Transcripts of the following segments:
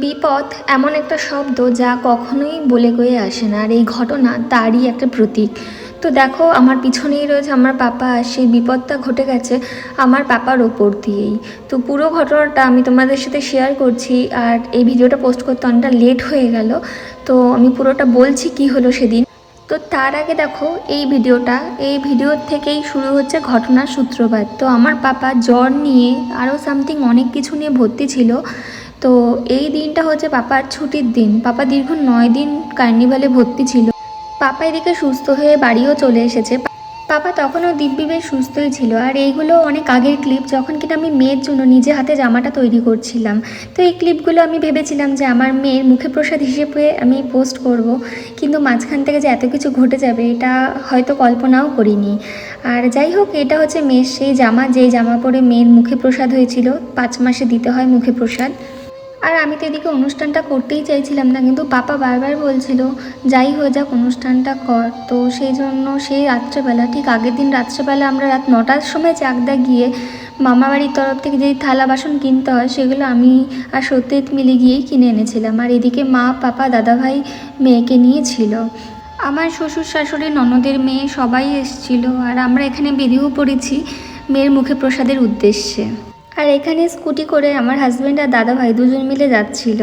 বিপদ এমন একটা শব্দ যা কখনোই বলে গয়ে আসে না, আর এই ঘটনা তারই একটা প্রতীক। তো দেখো, আমার পিছনেই রয়েছে আমার পাপা, সেই বিপদটা ঘটে গেছে আমার পাপার ওপর দিয়েই। তো পুরো ঘটনাটা আমি তোমাদের সাথে শেয়ার করছি, আর এই ভিডিওটা পোস্ট করতে অনেকটা লেট হয়ে গেল। তো আমি পুরোটা বলছি কি হলো সেদিন। তো তার আগে দেখো, এই ভিডিওটা, এই ভিডিওর থেকেই শুরু হচ্ছে ঘটনার সূত্রপাত। তো আমার পাপা জ্বর নিয়ে আরও সামথিং অনেক কিছু নিয়ে ভর্তি ছিল। তো এই দিনটা হচ্ছে পাপার ছুটির দিন। পাপা দীর্ঘ নয় দিন কার্নিভালে ভর্তি ছিল। পাপা এদিকে সুস্থ হয়ে বাড়িও চলে এসেছে। পাপা তখনও দিব্যি বেশ সুস্থই ছিল। আর এইগুলো অনেক আগের ক্লিপ, যখন কিনা আমি মেয়ের জন্য নিজে হাতে জামাটা তৈরি করছিলাম। তো এই ক্লিপগুলো আমি ভেবেছিলাম যে আমার মেয়ের মুখে প্রসাদ হিসেবে আমি পোস্ট করব। কিন্তু মাঝখান থেকে যে এত কিছু ঘটে যাবে, এটা হয়তো কল্পনাও করিনি। আর যাই হোক, এটা হচ্ছে মেয়ের সেই জামা, যেই জামা পরে মেয়ের মুখে প্রসাদ হয়েছিল। পাঁচ মাসে দিতে হয় মুখে প্রসাদ। আর আমি তো এদিকে অনুষ্ঠানটা করতেই চাইছিলাম না, কিন্তু পাপা বারবার বলছিল, যাই হয়ে যাক অনুষ্ঠানটা কর। তো সেই জন্য সেই রাত্রেবেলা, ঠিক আগের দিন রাত্রেবেলা আমরা রাত নটার সময় চাকদা গিয়ে মামাবাড়ির তরফ থেকে যেই থালা বাসন কিনতে হয়, সেগুলো আমি আর সত্যিত মিলে গিয়েই কিনে এনেছিলাম। আর এদিকে মা, পাপা, দাদাভাই মেয়েকে নিয়েছিল। আমার শ্বশুর শাশুড়ি, ননদের মেয়ে সবাই এসেছিল। আর আমরা এখানে বেরিয়েও পড়েছি মেয়ের মুখে প্রসাদের উদ্দেশ্যে। আর এখানে স্কুটি করে আমার হাজব্যান্ড আর দাদা ভাই দুজন মিলে যাচ্ছিল।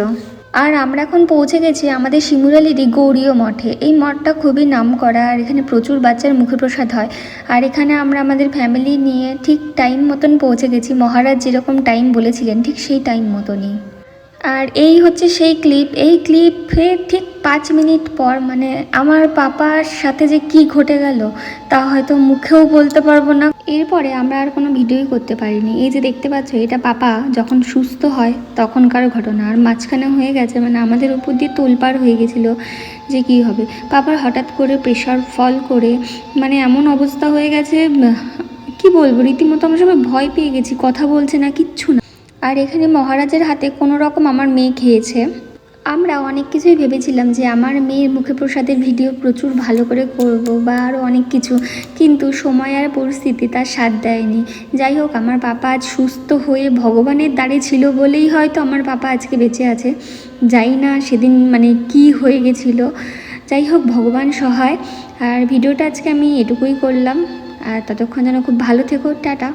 আর আমরা এখন পৌঁছে গেছি আমাদের শিমুরালিরই গৌরীয় মঠে। এই মঠটা খুবই নাম করা আর এখানে প্রচুর বাচ্চার মুখে প্রসাদ হয়। আর এখানে আমরা আমাদের ফ্যামিলি নিয়ে ঠিক টাইম মতন পৌঁছে গেছি। মহারাজ যেরকম টাইম বলেছিলেন, ঠিক সেই টাইম মতনই। আর এই হচ্ছে সেই ক্লিপ এই ক্লিপের ঠিক পাঁচ মিনিট পর মানে আমার পাপার সাথে যে কি ঘটে গেল, তা হয়তো মুখেও বলতে পারব না। এরপরে আমরা আর কোনো ভিডিওই করতে পারিনি। এই যে দেখতে পাচ্ছ, এটা পাপা যখন সুস্থ হয় তখনকার ঘটনা। আর মাঝখানে হয়ে গেছে মানে আমাদের উপর দিয়ে তোলপাড় হয়ে গেছিল যে কি হবে। পাপার হঠাৎ করে প্রেশার ফল করে মানে এমন অবস্থা হয়ে গেছে, কি বলব, রীতিমতো আমরা সবাই ভয় পেয়ে গেছি, কথা বলছে না, কিচ্ছু না। আর এখানে মহারাজের হাতে কোনো রকম আমার মেয়ে খেয়েছে। আমরা অনেক কিছুই ভেবেছিলাম যে আমার মেয়ের মুখে প্রসাদের ভিডিও প্রচুর ভালো করে করব বা আরও অনেক কিছু, কিন্তু সময় আর পরিস্থিতি তার সাথ দেয়নি। যাই হোক, আমার পাপা আজ সুস্থ হয়ে ভগবানের দ্বারে ছিল বলেই হয়তো আমার পাপা আজকে বেঁচে আছে। যাই না, সেদিন মানে কি হয়ে গেছিল। যাই হোক, ভগবান সহায়। আর ভিডিওটা আজকে আমি এটুকুই করলাম। আর ততক্ষণ যেন খুব ভালো থেকো, টাটা।